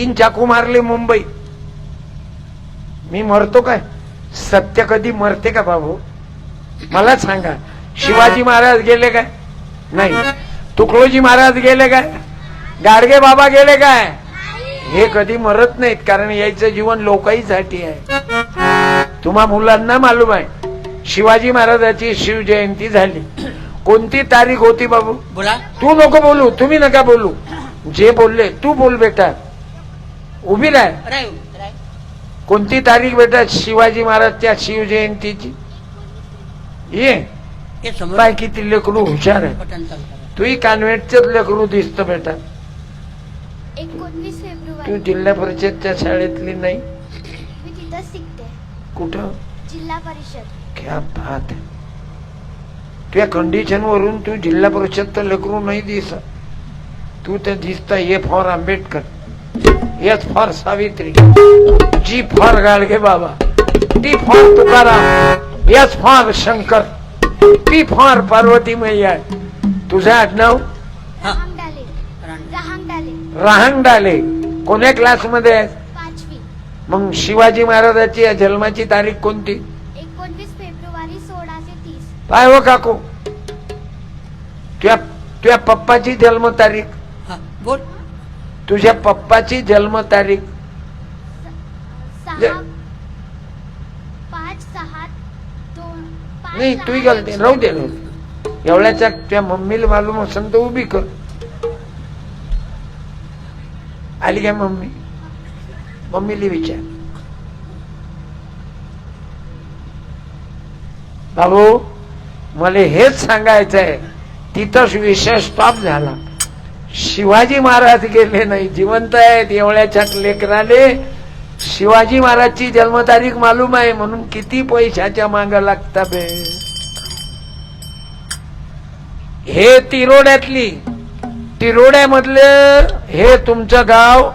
तीन चाकू मारले मुंबई. मी मरतो काय? सत्य कधी मरते का बाबू? मला सांगा. शिवाजी महाराज गेले काय? नाही. तुकडोजी महाराज गेले काय? गाडगे बाबा गेले काय? हे कधी मरत नाहीत कारण यायचं जीवन लोकाईसाठी आहे. तुम्हा मुलांना मालूम आहे शिवाजी महाराजाची शिवजयंती झाली. कोणती तारीख होती बाबू? बोला. तू नको बोलू तुम्ही नका बोलू. जे बोलले तू बोल बेटा. उभी राह. कोणती तारीख बेटा शिवाजी महाराजच्या शिवजयंतीची. ये. हे समोर किती लेकरू हुशार आहे बटन चालू करा. तूही कॉन्व्हेंटच लेकरू दिसत बेटा. एकोणवीस तू फेब्रुवारी जिल्हा परिषदच्या शाळेतली नाही? मी तिथं शिकते. कुठं? जिल्हा परिषद. क्या बात आहे तुझ्या कंडिशन वरून तू जिल्हा परिषद तर लेकरू नाही दिस तू तर दिसत A for Ambedkar. S for Savitri. G for Gadge Baba. T for Tukaram. S for Shankar. P for Parvati मैया तुझं आडनाव हा रहांगडाले. कोण्या क्लासमध्ये मग शिवाजी महाराजाची या जन्माची तारीख कोणती? एकोणवीस फेब्रुवारी सोळाशे तीस. काय हो काकू. तुझ्या तुझ्या पप्पाची जन्मतारीख. हा बोल. तुझ्या पप्पाची जन्मतारीख. जे- सहा पाच सहा दोन पाच नाही सहा तू गलती राहू दे. एवढ्याच्या तुझ्या मम्मीला मालूम असेल तर उभी कर. आली काय मम्मी? मम्मीला विचार. बाबू मला हेच सांगायचं आहे तिथंच विषय स्टॉप झाला. शिवाजी महाराज गेले नाही जिवंत आहेत एवढ्याच्या लेकराले. शिवाजी महाराजची जन्मतारीख मालूम आहे म्हणून किती पैशाच्या माग लागता बे. हे तिरोड्यातली तिरोड्यामधलं हे तुमचं गाव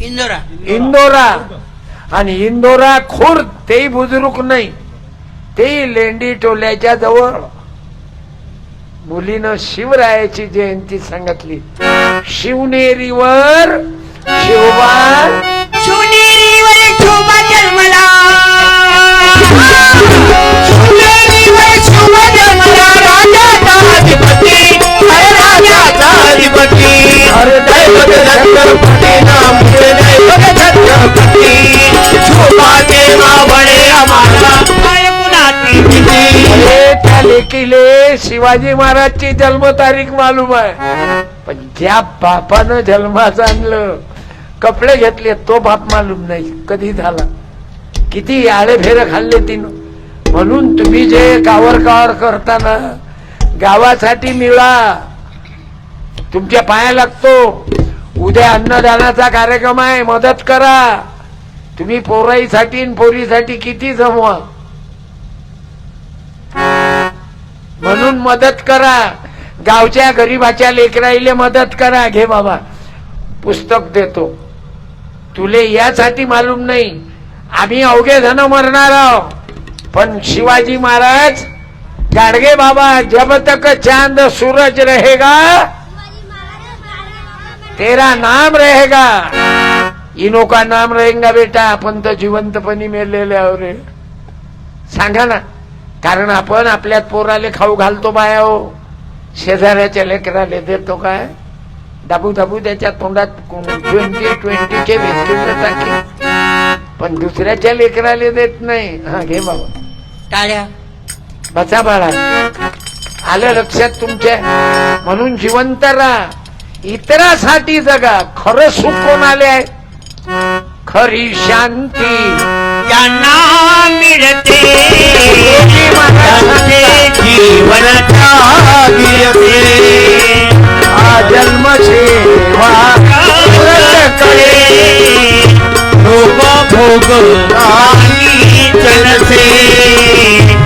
इंदोरा. इंदोरा. आणि इंदोरा खुर्द तेही बुजुर्ग नाही. तेही लेंडी टोल्याच्या जवळ. मुलीनं शिवरायाची जयंती सांगितली. शिवनेरीवर शिवबा शिवनेरीवर शोभा जन्मला. शिवाजी महाराजची जन्मतारीख मालूम आहे. पण ज्या बापानं जन्माचं आणलं कपडे घेतले तो बाप मालूम नाही. कधी झाला? किती आळे फेरे खाल्ले तिनं. म्हणून तुम्ही जे कावर कावर करताना गावासाठी मिळा. तुमच्या पाया लागतो. उद्या अन्नदानाचा कार्यक्रम आहे मदत करा. तुम्ही पोराईसाठी पोरीसाठी किती जमवा. म्हणून मदत करा. गावच्या गरीबाच्या लेकराईले मदत करा. घे बाबा. पुस्तक देतो. तुले यासाठी मालूम नाही. आम्ही अवघे जण मरणार आहोत. पण शिवाजी महाराज गाडगे बाबा जब तक चांद सूरज रहेगा तेरा नाम रहेगा. इनो का नाम रहेगा बेटा? आपण तर जिवंतपणी मेलेले आहो रे. सांगा ना. कारण आपण आपल्यात पोराले खाऊ घालतो बाया हो. शेजाऱ्याच्या लेकराले देतो काय? दाबू दाबू त्याच्या तोंडात ट्वेंटी बिस्किट टाके पण दुसऱ्याच्या लेकराले देत नाही. हा घे बाबा. टाळ्या. बचा बाळा. आलं लक्षात तुमच्या? म्हणून जिवंत राहा. इतरासाठी जगा. खरं सुख कोण आले आहे? खरी शांती. ज्यांना मिळते. त्यांचे जीवन मिळते हा जन्म सेवा करे भोग भोग आणि जनसे.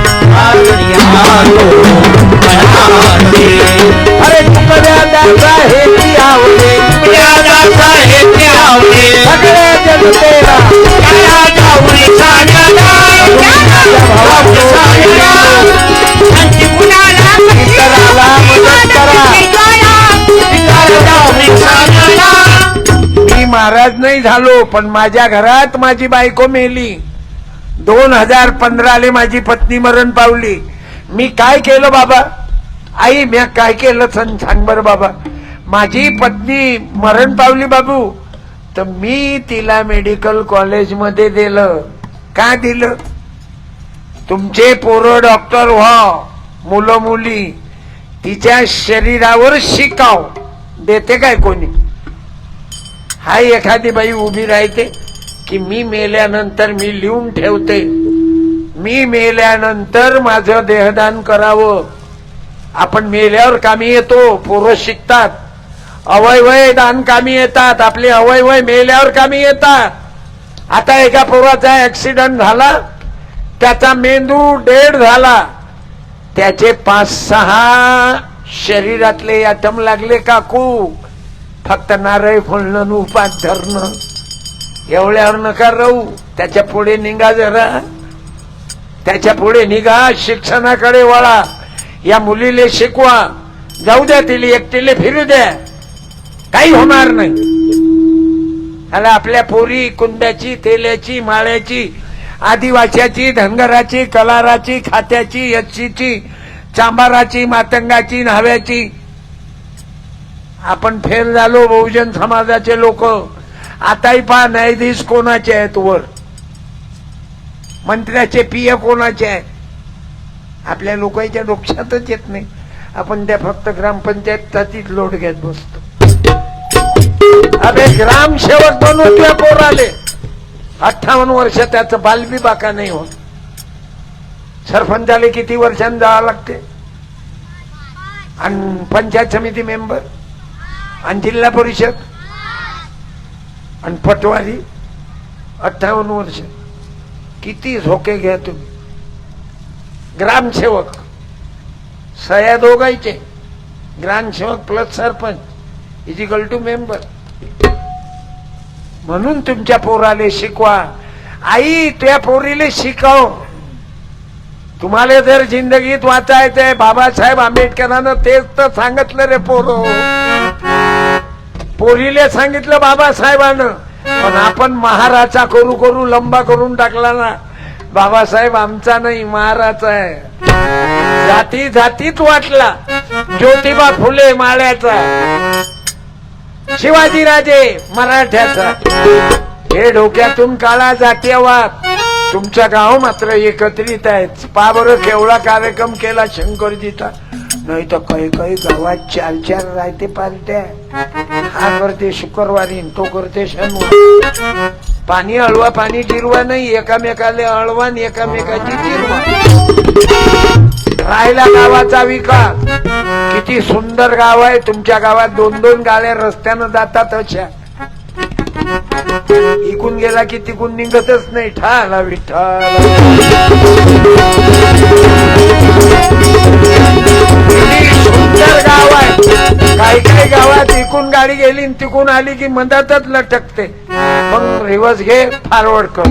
मदत महाराज नाही झालो पण माझ्या घरात माझी बायको मेली. दोन हजार पंधराले माझी पत्नी मरण पावली. मी काय केलं बाबा? आई मी काय केलं सण सांग बरं बाबा? माझी पत्नी मरण पावली बाबू. तर मी तिला मेडिकल कॉलेजमध्ये दिलं. का दिलं? तुमचे पोरं डॉक्टर व्हा मुलं मुली. तिच्या शरीरावर शिकाव. देते काय कोणी? हाय एखादी बाई उभी राहते की मी मेल्यानंतर मी लिहून ठेवते. मी मेल्यानंतर माझं देहदान करावं. आपण मेल्यावर कामी येतो पोरं शिकतात. अवयवय दान कामी येतात आपले अवयवय मेल्यावर कामी येतात. आता एका पोराचा ऍक्सिडेंट झाला त्याचा मेंदू डेड झाला. त्याचे पाच सहा शरीरातले ॲटम लागले काकू. फक्त नारळ फोडणं उपास धरणं. एवढ्यावर नका राहू. त्याच्या पुढे निघा जरा. त्याच्या पुढे निघा. शिक्षणाकडे वळा. या मुलीले शिकवा. जाऊ द्या तिला एकटीले फिरू द्या. काही होणार नाही. आणि आपल्या पोरी कुंड्याची तेल्याची माळ्याची आदिवाच्याची धनगराची कलाराची खात्याची यच्छीची चांबाराची मातंगाची न्हाव्याची आपण फेल झालो बहुजन समाजाचे लोक. आताही पहा न्यायाधीश कोणाचे आहेत वर? मंत्र्याचे पीए कोणाचे आहेत? आपल्या लोकांच्या डोक्यातच येत नाही. आपण त्या फक्त ग्रामपंचायत लोट घेत बसतो. अबे ग्रामसेवक बनून त्या पोराले. अठ्ठावन्न वर्ष त्याचं बालबी बाका नाही होत. सरपंचाले किती वर्षांनी जावं लागते? आणि पंचायत समिती मेंबर? आणि जिल्हा परिषद आणि पटवारी अठ्ठावन्न वर्ष. किती झोके घ्या तुम्ही. ग्रामसेवक. सया दोघायचे ग्रामसेवक plus sarpanch. Equal to member म्हणून तुमच्या पोराले शिकवा. आई त्या पोरीले शिकव. तुम्हाला जर जिंदगीत वाचायचंय बाबासाहेब आंबेडकरांना तेच तर सांगितलं रे पोरो. पोरीले सांगितलं बाबासाहेबानं. पण आपण महाराजा करू करू लंबा करून टाकला ना. बाबासाहेब आमचा नाही महाराचा आहे. जाती जातीत वाटला. ज्योतिबा फुले माळ्याचा. शिवाजीराजे मराठ्याचा. हे डोक्यातून काळा जातीयवाद. तुमच्या गाव मात्र एकत्रित आहेत. पा बरं केवढा कार्यक्रम केला शंकरजीचा. नाही तर काही काही गावात चार चार राहते पार्ट्या हा करते शुक्रवारी तो करते शनिवार. पाणी अळवा पाणी जिरवा नाही एकामेकाले अळवा आणि एकामेकाची जिरवा. राहिला गावाचा विकास. किती सुंदर गाव आहे तुमच्या गावात दोन दोन गाड्या रस्त्यानं जातात अशा. इकून गेला की तिकून निघतच नाही ठाला विठ्ठल. सुंदर गाव आहे. काही काही गावात इकून गाडी गेली तिकून आली की मधातच लटकते. मग रिवर्स घे फॉरवर्ड कर.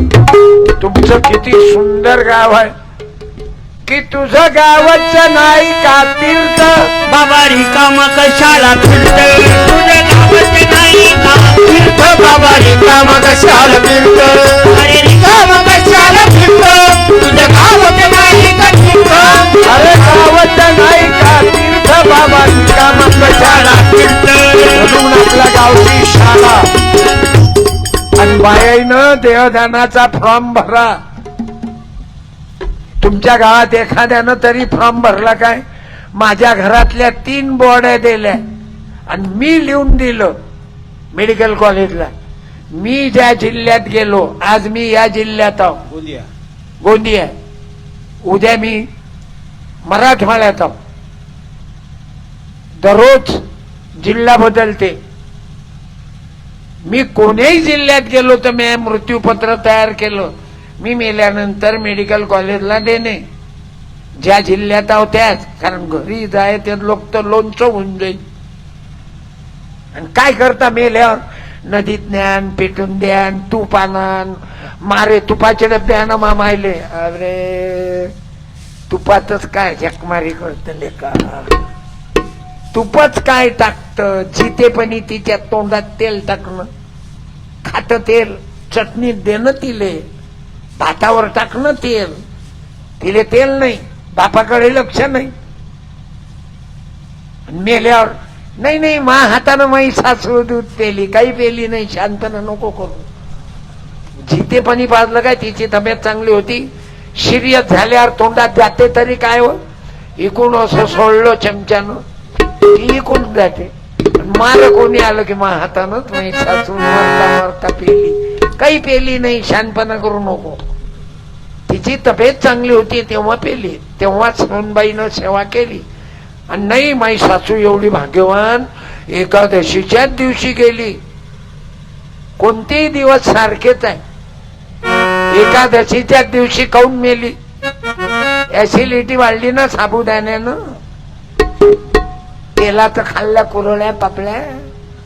तुमचं किती सुंदर गाव आहे. की तुझं गावच नाही का तीर्थ बाबा रिकाम कशाला फिरत तुझ्या गावात नाही का तीर्थ बाबा रिकाम कशाला फिरत अरे रिकाम कशाला फिरत तुझ्या गावात नाही का तीर्थ अरे गावच नाही का तीर्थ बाबा काम कशाला कशाला फिरत म्हणून आपल्या गावची शाळा. आणि बायाईनं देहदानाचा फॉर्म भरा. तुमच्या गावात एखाद्यानं तरी फॉर्म भरला काय? माझ्या घरातल्या तीन बॉड्या दिल्या. आणि मी लिहून दिलं मेडिकल कॉलेजला. मी ज्या जिल्ह्यात गेलो आज मी या जिल्ह्यात आहो. गोंदिया. उद्या मी मराठवाड्यात आहो. दररोज जिल्हा बदलते. मी कोणीही जिल्ह्यात गेलो तर मी मृत्यूपत्र तयार केलं. मी मेल्यानंतर मेडिकल कॉलेजला देणे. ज्या जिल्ह्यात आहो त्याच. कारण घरी जाय ते लोक तर लोणचं होऊन जाईल. आणि काय करता मेल्यावर? नदीत ज्ञान पेटून द्यान तूप आणान. मारे तुपाचे डबे आणा मामायले अरे तुपातच काय झकमारी करत लेका. तुपच काय टाकत? जितेपणी तिच्या तोंडात तेल टाकणं. खात तेल चटणीत देणं तिले. भातावर टाकणं तेल. तिले तेल नाही. बापाकडे लक्ष नाही. मेल्यावर नाही नाही मा हातानं माई सासू दूध पेली. काही पेली नाही. शांतनं नको करू. जिथे पाणी पाजलं काय तिची तब्येत चांगली होती. शिर्यत झाल्यावर तोंडात जाते तरी काय हो? इकून असं सोडलं चमच्यानं. ती कोण जाते. मार कोणी आलं की मा हातानंच माई सासू मारता मारता पेली. काही पेली नाही शानपणा करू नको. तिची तब्येत चांगली होती तेव्हा पेली. तेव्हाच सोनबाईनं सेवा केली. आणि नाही माई सासू एवढी भाग्यवान एकादशीच्याच दिवशी गेली. कोणतेही दिवस सारखेच आहे. एकादशीच्याच दिवशी काऊन मेली? ऍसिडिटी वाढली ना साबुदाण्यानं? तेलाचं खाल्ल्या कुरड्या पापड्या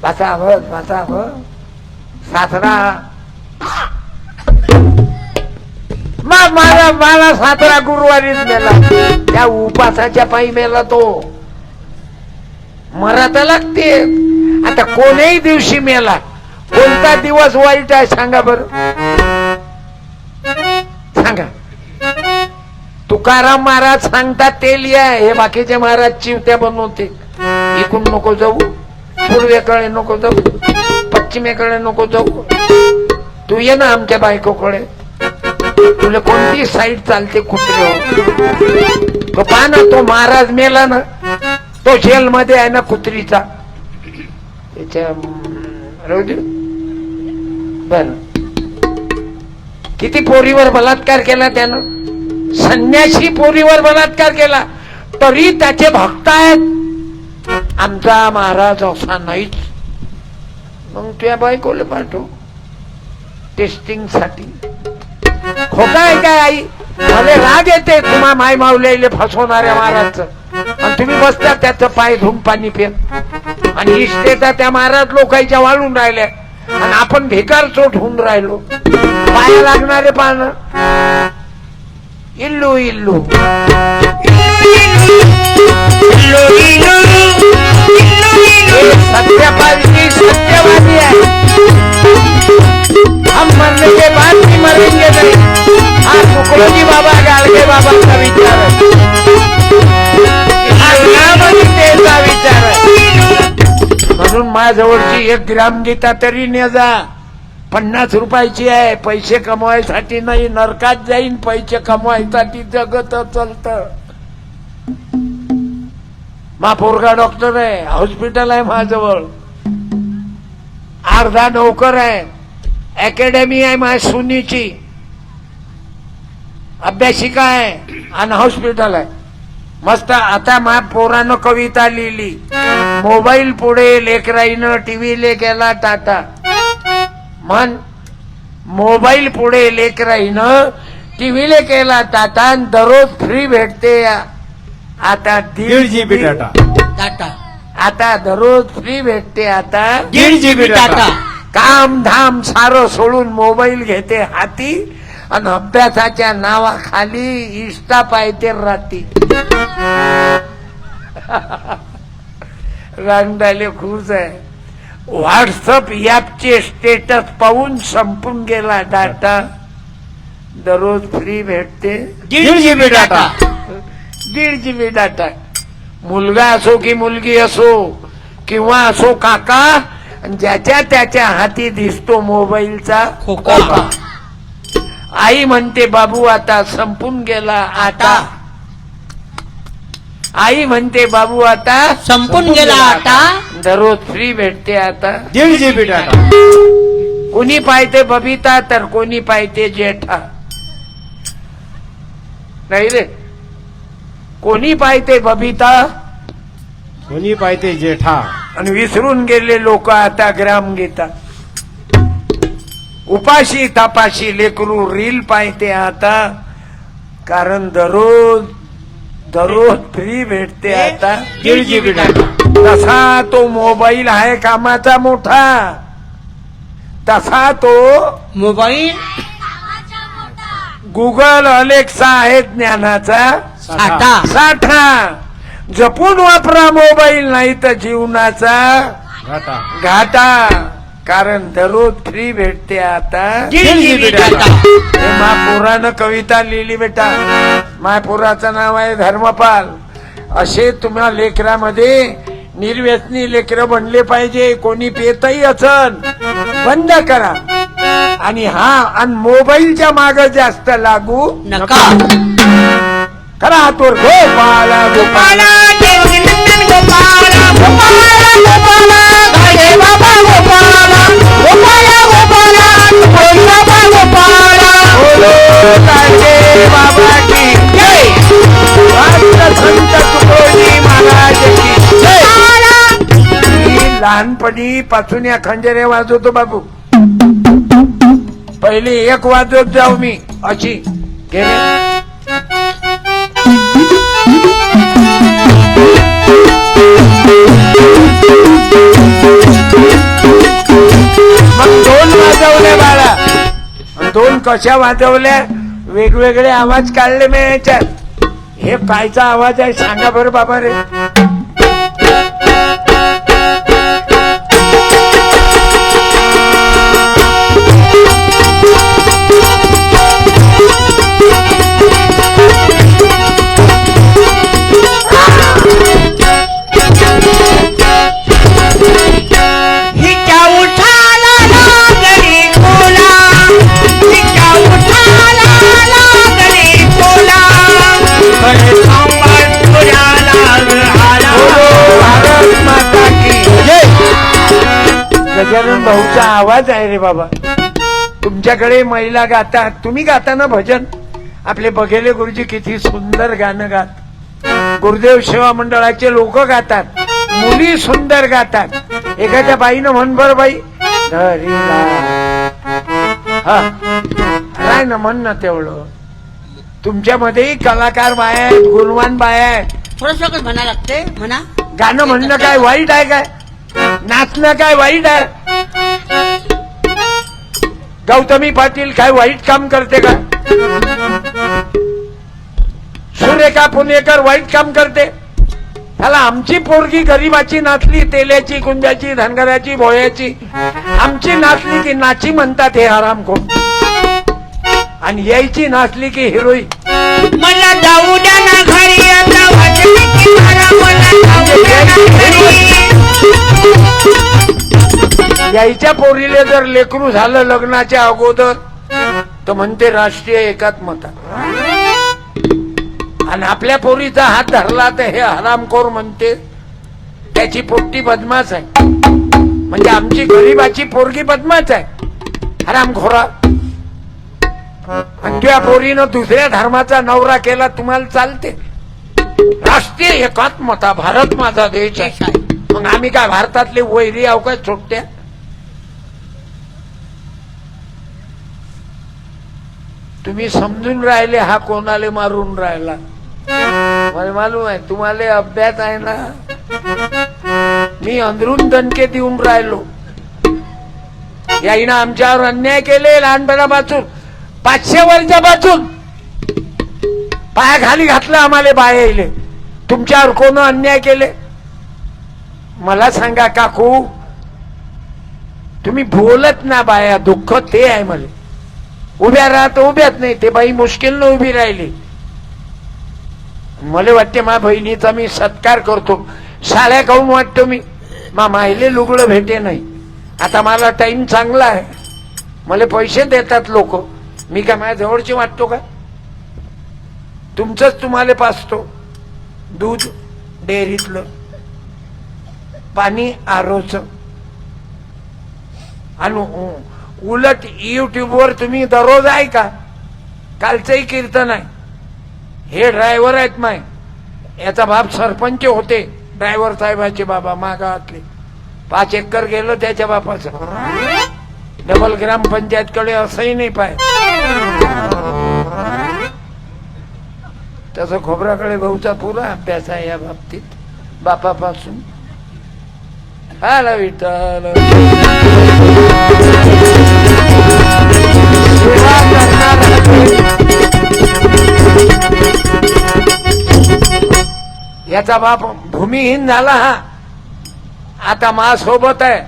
बसा हवं बसा हवं सासरा. मला मला सातरा गुरुवारीच मेला. त्या उपासाच्या पायी मेला तो. मरा तर लागते. आता कोणीही दिवशी मेला. कोणता दिवस वाईट आहे सांगा बर. सांगा. तुकाराम महाराज सांगतात ते लिहा. हे बाकीचे महाराज चिवत्या बनवते. इकडून नको जाऊ. पूर्वेकडे नको जाऊ. पश्चिमेकडे नको जाऊ. तू ये ना आमच्या बायकोकडे. तुला कोणती साईड चालते कुत्रे हो? तो पहा ना तो महाराज मेला ना. तो जेल मध्ये आहे ना कुत्रीचा. त्याच्या बर. किती पोरीवर बलात्कार केला त्यानं? संन्यासी पोरीवर बलात्कार केला. तरी त्याचे भक्त आहेत. आमचा महाराज असा नाहीच मग त्या बायकोला पाठव. टेस्टिंगसाठी. खोटा आहे काय आई? मला राग येते तुम्हा माय माऊलीले फसवणाऱ्या महाराजचं. आणि तुम्ही बसता त्याचं पाय धुम पाणी पित. आणि इष्टेता त्या महाराज लोकांच्या वाळून राहिल्या. आणि आपण भिकार चोट होऊन राहिलो. पाया लागणारे पानं. इल्लू इल्लू. हे सत्यपालजी सत्यवादी हम मरने के बाद भी मरेंगे नहीं. बाबा विचार विचार आहे म्हणून माझ्याजवळची एक ग्रामगीता तरी ने जा पन्नास रुपयाची आहे. पैसे कमवायसाठी नाही. नरकात जाईन. पैसे कमवायसाठी जगत चालत. मा पोरगा डॉक्टर आहे हॉस्पिटल आहे माझ्याजवळ. अर्धा नोकर आहे अकॅडमी आहे माझ्या सुनीची. अभ्यासिका आहे आणि हॉस्पिटल आहे. मस्त आता माझ्या पोरानं कविता लिहिली. मोबाईल पुढे लेकराईनं टीव्हीले गेला टाटा. म्हण मोबाईल पुढे लेकराईनं टीव्हीले केला टाटा दररोज फ्री भेटते या. आता दीड जीबी डाटा टाटा आता दररोज फ्री भेटते आता दीड जीबी डाटा काम धाम सारं सोडून मोबाईल घेते हाती आणि अभ्यासाच्या नावाखाली इष्टा पायते राती रांगडाले खुश आहे. व्हॉट्सअप ॲपचे स्टेटस पाहून संपून गेला डाटा दररोज फ्री भेटते. दीड जीबी डाटा दीड जीबी डाटा मुलगा असो की मुलगी असो किंवा असो काका ज्याच्या त्याच्या हाती दिसतो मोबाईलचा खोका. आई म्हणते बाबू आता संपून गेला आता. आई म्हणते बाबू आता संपून गेला आता. दररोज फ्री भेटते आता. दीड जीबी डाटा कोणी पाहते बबिता तर कोणी पाहते जेठा. नाही रे कोणी पाहते बबिता? कोणी पाहिजे जेठा? आणि विसरून गेले लोक आता ग्राम गीता उपाशी तापाशी लेकरू रील पाहते आता. कारण दररोज दररोज फ्री भेटते आता. तसा तो मोबाईल आहे कामाचा मोठा. तसा तो मोबाईल? गुगल अलेक्सा आहे ज्ञानाचा. साठा. साठा. जपून वापरा मोबाईल नाही तर जीवनाचा घाटा. घाटा. कारण दररोज फ्री भेटते आता. हे महापुरानं कविता लिहिली बेटा. महापुराचं नाव आहे धर्मपाल. असे तुम्हा लेकरामध्ये निर्व्यसनी लेकर बनले पाहिजे. कोणी पेतही असन. बंद करा. आणि हा आणि मोबाईलच्या माग जास्त लागू नका. करा हातवर गोपाला गोपाला. नंदन गोपाला गोपाला गोपाला बाबा गोपाला गोपाला गोपाला बाबा गोपाला बोलो बाबा की जय. संत तुकोजी महाराज की जय लहानपणी पासून या खंजरे वाजवतो बाबू. पहिली एक वाजवत जाऊ मी. अशी. घे. दोन वाजवले बाळा. दोन कशा वाजवल्या? वेगवेगळे आवाज काढले मी याच्यात. हे कायचा आवाज आहे सांगा बरं बाबा रे. भाऊचा आवाज आहे रे बाबा. तुमच्याकडे महिला गातात तुम्ही गाता ना भजन? आपले बघेले गुरुजी किती सुंदर गाणं गात. गुरुदेव सेवा मंडळाचे लोक गातात मुली सुंदर गातात. एखाद्या बाईनं म्हण बर बाई धरीला हा. राय ना म्हण ना तेवढं. तुमच्यामध्येही कलाकार बाया आहेत गुणवान बाया आहेत. थोडस म्हणा लागते म्हणा. गाणं म्हणणं काय वाईट आहे काय? नाचणं काय वाईट आहे? गौतमी पाटील काय वाईट काम करते का? सुरेखा पुणेकर वाईट काम करते. त्याला आमची पोरगी गरीबाची नाचली तेल्याची कुंजाची धनगराची भोळ्याची आमची नाचली की नाची म्हणतात हे आराम आणि यायची नाचली की हिरोई मला जाऊ द्या ना घरी आता की मला मला जाऊ द्या ना घरी. यायच्या पोरीले जर लेकरू झालं लग्नाच्या अगोदर तर म्हणते राष्ट्रीय एकात्मता आणि आपल्या पोरीचा हात धरला तर हे हरामखोर म्हणते त्याची पोट्टी बदमाश आहे. म्हणजे आमची गरीबाची पोरगी बदमाश आहे. हरामखोरा आणि त्या पोरीनं दुसऱ्या धर्माचा नवरा केला तुम्हाला चालते. राष्ट्रीय एकात्मता भारत माझा देश आहे. मग आम्ही काय भारतातले वैरी अवकाश सोडत्या तुम्ही समजून राहिले हा कोणाले मारून राहिला? मला मालूम आहे तुम्हाला अभ्यास आहे ना? मी अंदरून दणके देऊन राहिलो. याईनं आमच्यावर अन्याय केले लहानपणापासून पाचशे वर्षापासून. पाया खाली घातलं आम्हाला बाया येईल तुमच्यावर कोण अन्याय केले? मला सांगा काकू तुम्ही बोलत ना बाया दुःख ते आहे मला. उभ्या राहत उभ्याच नाही ते बाई मुश्किल न उभी राहिली. मला वाटते मा बहिणीचा मी सत्कार करतो. साड्या खाऊन वाटतो मी. मा माहिले लुगडं भेटे नाही. आता मला टाइम चांगला आहे. मला पैसे देतात लोक. मी काय माझ्या जवळचे वाटतो का? तुमचंच तुम्हाला पाचतो. दूध डेअरीतलं. पाणी आरोच. आणि उलट युट्यूबवर तुम्ही दररोज ऐका. कालचंही कीर्तन आहे. हे ड्रायव्हर आहेत माय. याचा बाप सरपंच होते. ड्रायव्हर साहेबाचे बाबा मागावातले पाच एकर गेलं त्याच्या बापाचं. डबल ग्रामपंचायतकडे असंही नाही पाय. तसं खोबराकडे भाऊचा पुरा अभ्यास आहे या बाबतीत. बापापासून. आला विठ्ठल. याचा बाप भूमिहीन झाला. हा आता मा सोबत आहे.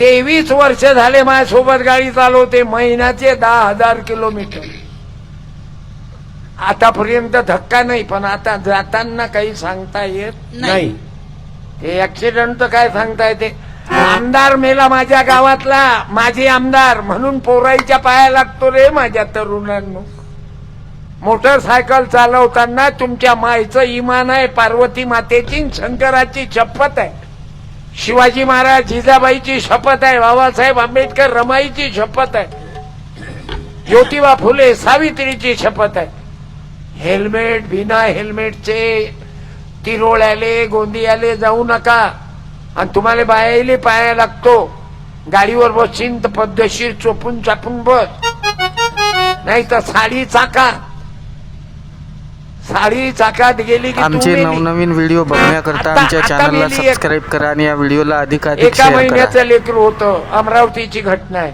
तेवीस वर्ष झाले माझ्यासोबत गाडी चालवते. महिन्याचे दहा हजार किलोमीटर. आतापर्यंत धक्का नाही पण आता जाताना काही सांगता येत नाही. नाही. ते ऍक्सिडेंट काय सांगता येते? आमदार मेला माझ्या गावातला माझे आमदार म्हणून पोराईच्या पाया लागतो रे माझ्या तरुणांनो. मोटरसायकल चालवताना तुमच्या मायचं इमान आहे पार्वती मातेची शंकराची शपथ आहे. शिवाजी महाराज जिजाबाईची शपथ आहे बाबासाहेब आंबेडकर रमाईची शपथ आहे. ज्योतिबा फुले सावित्रीची शपथ आहे. हेल्मेट बिना हेल्मेटचे तिरोळ्याले गोंदियाले जाऊ नका. आणि तुम्हाला बायाले पाया लागतो. गाडीवर बसीन तर पद्धतशीर चोपून चापून बस. नाही तर साडी चाका. साडी चाकात गेली की आमचे. नवनवीन व्हिडिओ बघण्याकरता आता- आमच्या आता चॅनलला सबस्क्राईब करा आणि या व्हिडिओला अधिकाधिक एका शेअर करा. महिन्याचं लेकरू होतं. अमरावतीची घटना आहे.